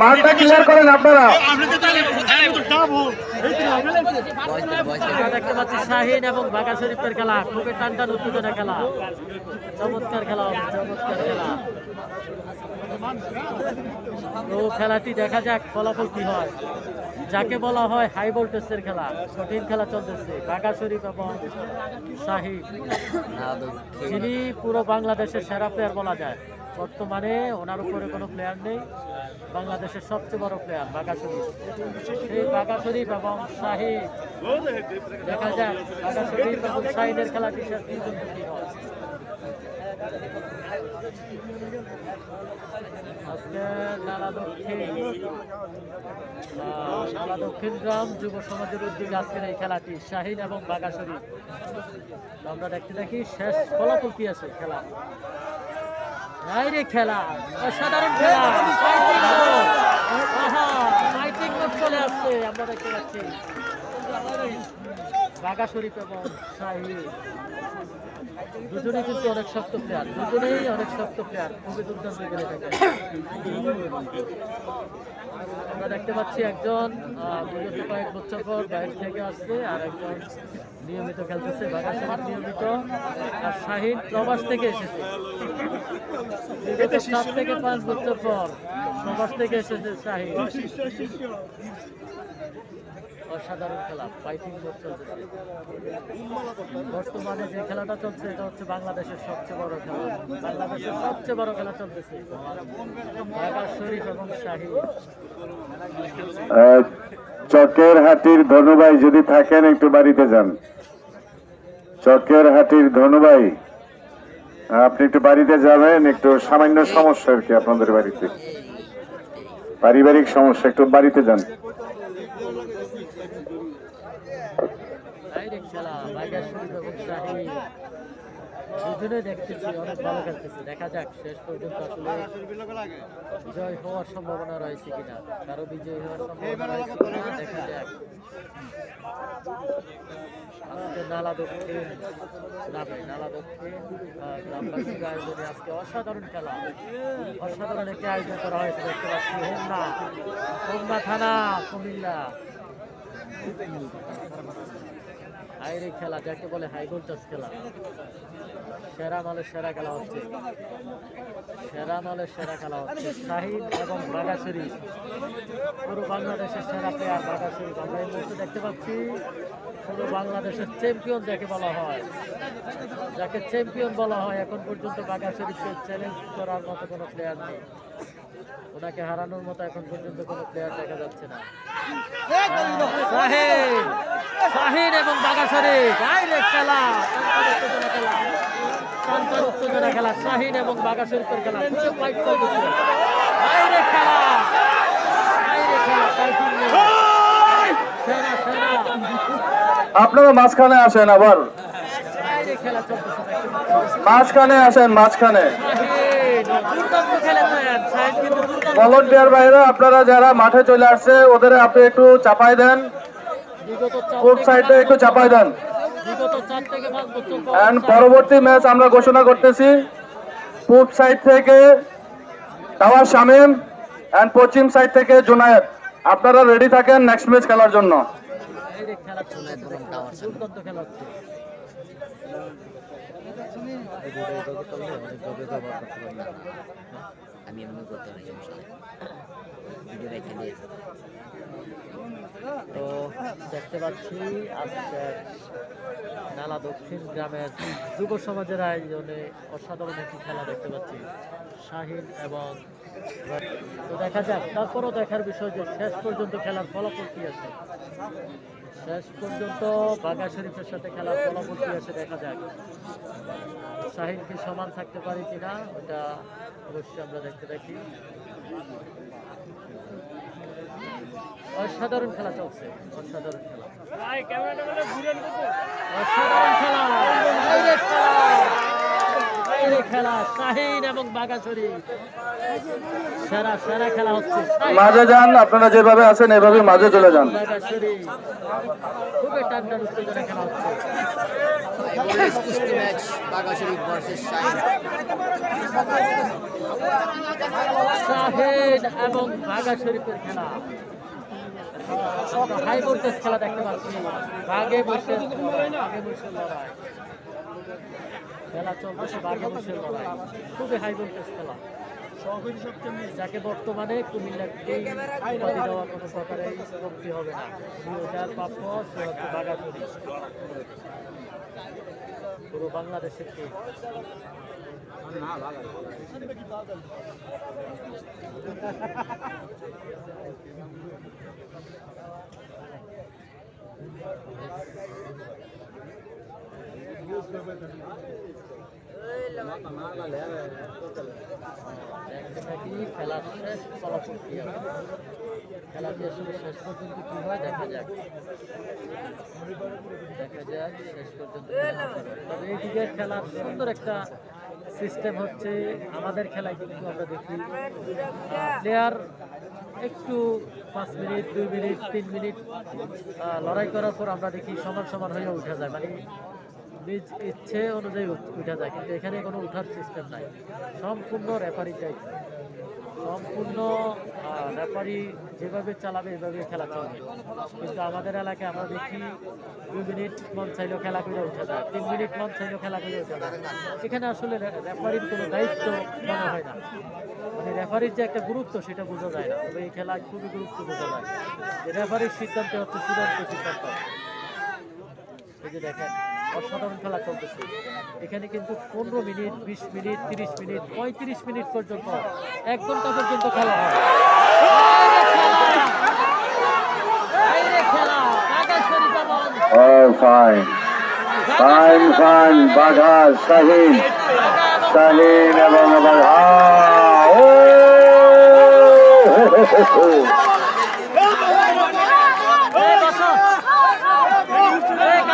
মাঠটা ক্লিয়ার করেন আপনারা। দেখতে পাচ্ছি শাহিন এবং বাঘা শরীফের খেলা। খুবই টান টান উত্তেজনা খেলা। চমৎকার খেলা চমৎকার খেলা। তো খেলাটি দেখা যাক ফলাফল কি হয়। যাকে বলা হয় হাই ভোল্টেজের খেলা কঠিন খেলা চলতেছে। বাঘা শরীফ এবং শাহিন। যিনি পুরো বাংলাদেশের সেরা প্লেয়ার বলা যায়। বর্তমানে ওনার উপরে কোনো প্লেয়ার নেই। বাংলাদেশের সবচেয়ে বড় প্লেয়ার বাঘা শরীফ। সেই বাঘা শরীফ এবং শাহিদ দেখা যাক, বাঘা শরীফ এবং শাহিদের কি আজকে নালা দক্ষিণ নালা দক্ষিণ গ্রাম যুব সমাজের উদ্যোগে আজকের এই খেলাটি, শাহিন এবং বাঘা শরীফ। আমরা দেখতে দেখি শেষ ফলাফল কি আছে খেলা রে খেলা অসাধারণ খেলা। চলে আসছে আমরা দেখতে পাচ্ছি। বাঘা শরীফ এবং শাহিদ দুজনেই কিন্তু অনেক শক্ত প্লেয়ার দুজনেই অনেক শক্ত প্লেয়ার খুবই দুর্দান্ত খেলে থাকে। আমরা দেখতে পাচ্ছি একজন বিগত কয়েক বছর পর বাইরে থেকে আসছে আর একজন নিয়মিত খেলতেছে বাঘা শরীফ নিয়মিত। আর শাহিন প্রবাস থেকে এসেছে। বিগত সাত থেকে পাঁচ বছর পর প্রবাস থেকে এসেছে শাহিন। অসাধারণ খেলা ফাইটিং মোড চলতেছে বর্তমানে যে খেলাটা চলছে, এটা হচ্ছে বাংলাদেশের সবচেয়ে বড় খেলা। বাংলাদেশের সবচেয়ে বড় খেলা চলতেছে। ঢাকা শরীফ এবং শাহী। চকের হাটির ধনুভাই যদি থাকেন, একটু বাড়িতে যান। চকের হাটির ধনুভাই আপনি একটু বাড়িতে যাবেন, একটু সামান্য সমস্যা আর কি আপনাদের বাড়িতে। পারিবারিক সমস্যা, একটু বাড়িতে যান ডাইরেক্ট বাঘা শরীফ এবং দুজনে দেখতেছি, অনেক ভালো খেলতেছে দেখা যাক, শেষ পর্যন্ত আসলে জয় হওয়ার সম্ভাবনা রয়েছে কিনা। কারও বিজয় হওয়ার সম্ভাবনা রয়েছে দেখা যাক। আজকে নালা দক্ষিণ গ্রামে, নালা দক্ষিণ গ্রামবাসীর আয়োজনে আজকে অসাধারণ খেলা। অসাধারণ একটি আয়োজন করা হয়েছে থানা, কুমিল্লা। হাইরে খেলা, যাকে বলে হাই ভোল্টেজ খেলা। সেরা মালের সেরা খেলা হচ্ছে। সেরা মালের সেরা খেলা হচ্ছে। শাহিদ এবং বাঘা পুরো বাংলাদেশের সেরা প্লেয়ার বাঘা শরীফ আমরা দেখতে পাচ্ছি, পুরো বাংলাদেশের চ্যাম্পিয়ন যাকে বলা হয়। যাকে চ্যাম্পিয়ন বলা হয়, এখন পর্যন্ত বাঘা চ্যালেঞ্জ করার মতো কোনো প্লেয়ার নেই। ওনাকে হারানোর মতো এখন পর্যন্ত কোনো প্লেয়ার দেখা যাচ্ছে না। শাহিন শাহিন এবং বাগাসরে ডাইরেক্ট খেলা। চমৎকার উত্তেজনা খেলা চমৎকার উত্তেজনা খেলা। শাহিন এবং বাগাসরিফের খেলা ফাইট ডাইরেক্ট খেলা। ডাইরেক্ট খেলা সেরা সেরা। আপনারা মাঝখানে আসেন আবার। মাঝখানে আসেন মাঝখানে শাহিন দুর্দান্ত খেলেছেন শাহিন কিন্তু দুর্দান্ত ভলেন্টিয়ার ভাইরা, আপনারা যারা মাঠে চলে আসছে, ওদের আপনি একটু চাপাই দেন। থেকে সাইডে একটু চাপাই দেন। এন্ড পরবর্তী ম্যাচ আমরা ঘোষণা করতেছি। পূব সাইড থেকে টাওয়ার শামীম অ্যান্ড পশ্চিম সাইড থেকে জুনায়েদ। আপনারা রেডি থাকেন নেক্সট ম্যাচ খেলার জন্য। খেলা আমি এমনি করতে পারি ভিডিও রেখে দিয়ে তো দেখতে পাচ্ছি, আজকে নালা দক্ষিণ গ্রামের যুব সমাজের আয়োজনে অসাধারণ একটি খেলা দেখতে পাচ্ছি, শাহিন এবং তো দেখা যাক, তারপরও দেখার বিষয় যে শেষ পর্যন্ত খেলার ফলাফল কি আছে। শেষ পর্যন্ত বাঘা শরীফের সাথে খেলার ফলাফল কি আছে দেখা যাক। শাহিন কি সমান থাকতে পারে কিনা ওটা অবশ্যই আমরা দেখতে দেখি অসাধারণ খেলা চলছে অসাধারণ খেলা। অসাধারণ খেলা। খেলা শাহিন এবং বাগাছড়ি সেরা সেরা খেলা হচ্ছে মাঝে যান আপনারা যেভাবে আছেন এভাবে মাঝে চলে যান। বাগাছড়ি খুবই টান টান উত্তেজনা খেলা হচ্ছে। কুস্তি ম্যাচ শাহিন শাহিন এবং বাগা শরীফের খেলা। হাই খেলা দেখতে পাচ্ছি। বাগে বসে বাগে বসে লড়াই। খেলা চলতেছে বসে লড়াই। খুবই হাই খেলা। যাকে বর্তমানে কুমিল্লাকে কোনো হবে না। পুরো বাংলাদেশের কে দেখতে শেষ, ফলাফল কি হবে শেষ পর্যন্ত কি হয়? দেখা যাক। দেখা যাক, শেষ পর্যন্ত তবে এই দিকের খেলার সুন্দর একটা সিস্টেম হচ্ছে, আমাদের খেলায় কিন্তু আমরা দেখি প্লেয়ার একটু পাঁচ মিনিট, দুই মিনিট, তিন মিনিট লড়াই করার পর আমরা দেখি সমান সমান হয়ে উঠে যায়। মানে নিজ ইচ্ছে অনুযায়ী উঠা যায়, কিন্তু এখানে কোনো উঠার সিস্টেম নাই। সম্পূর্ণ রেফারি চাই। সম্পূর্ণ রেফারি যেভাবে চালাবে, এভাবে খেলা চলবে। কিন্তু আমাদের এলাকায় আমরা দেখি দুই মিনিট মন চাইলেও খেলা করে উঠা যায়, তিন মিনিট মন চাইলেও খেলা করে উঠা যায়। এখানে আসলে রেফারির কোনো দায়িত্ব মনে হয় না। মানে রেফারির যে একটা গুরুত্ব, সেটা বোঝা যায় না। তবে এই খেলায় খুবই গুরুত্ব বোঝা যায়। রেফারির সিদ্ধান্ত হচ্ছে চূড়ান্ত সিদ্ধান্ত। এই যে দেখেন। অসাধারণ খেলা চলতেছে এখানে কিন্তু পনেরো মিনিট বিশ মিনিট তিরিশ মিনিট পঁয়ত্রিশ মিনিট পর্যন্ত এক ঘণ্টা পর্যন্ত খেলা হয় Oh, fine. Fine, fine. বাঘা শাহিন শাহিন এবং বাঘা ও এই বসো। এই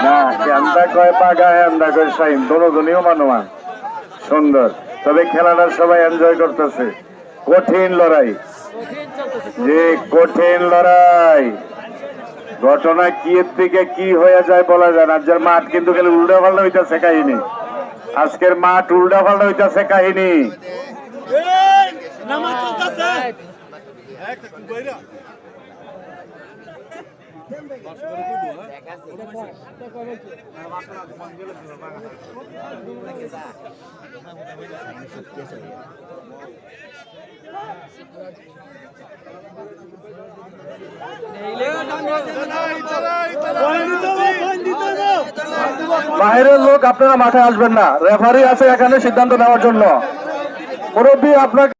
না কয় মানবান সুন্দর। তবে খেলাটা সবাই এনজয় করতেছে। কঠিন লড়াই। যে কঠিন লড়াই, ঘটনা কি থেকে কি হয়ে যায় বলা যায় না। আজকের মাঠ কিন্তু খালি উল্টা পাল্টা হইতাছে কাহিনী। আজকের মাঠ উল্টা পাল্টা হইতাছে কাহিনী. বাইরের লোক আপনারা মাঠে আসবেন না। রেফারি আছে এখানে সিদ্ধান্ত নেওয়ার জন্য। মুরব্বী আপনাকে